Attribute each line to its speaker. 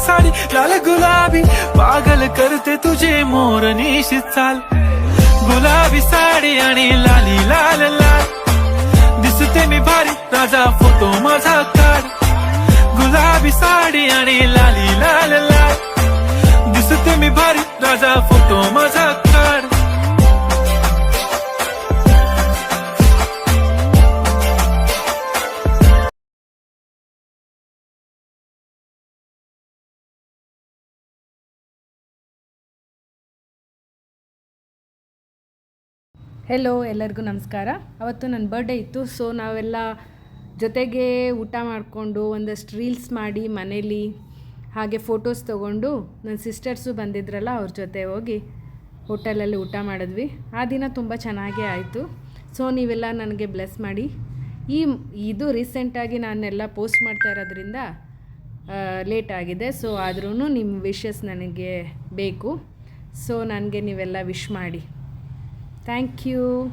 Speaker 1: साडी लाल गुलाबी. पागल करते तुझे मोर मोरनी चाल. गुलाबी साडी आणि लाली लाल लाल. दिसते मी भारी राजा फोटो माझा काढ. गुलाबी साडी आणि लाली लाल लाल. दिसते मी भारी राजा फोटो माझा
Speaker 2: ಹೆಲೋ ಎಲ್ಲರಿಗೂ ನಮಸ್ಕಾರ. ಅವತ್ತು ನನ್ನ ಬರ್ಡೇ ಇತ್ತು ಸೊ ನಾವೆಲ್ಲ ಜೊತೆಗೆ ಊಟ ಮಾಡಿಕೊಂಡು ಒಂದಷ್ಟು ರೀಲ್ಸ್ ಮಾಡಿ ಮನೇಲಿ ಹಾಗೆ ಫೋಟೋಸ್ ತೊಗೊಂಡು ನನ್ನ ಸಿಸ್ಟರ್ಸು ಬಂದಿದ್ರಲ್ಲ, ಅವ್ರ ಜೊತೆ ಹೋಗಿ ಹೋಟೆಲಲ್ಲಿ ಊಟ ಮಾಡಿದ್ವಿ. ಆ ದಿನ ತುಂಬ ಚೆನ್ನಾಗೇ ಆಯಿತು. ಸೊ ನೀವೆಲ್ಲ ನನಗೆ ಬ್ಲೆಸ್ ಮಾಡಿ. ಈ ಇದು ರೀಸೆಂಟಾಗಿ ನಾನೆಲ್ಲ ಪೋಸ್ಟ್ ಮಾಡ್ತಾ ಇರೋದ್ರಿಂದ ಲೇಟ್ ಆಗಿದೆ. ಸೊ ಆದ್ರೂ ನಿಮ್ಮ ವಿಷಸ್ ನನಗೆ ಬೇಕು. ಸೊ ನನಗೆ ನೀವೆಲ್ಲ ವಿಶ್ ಮಾಡಿ. Thank you.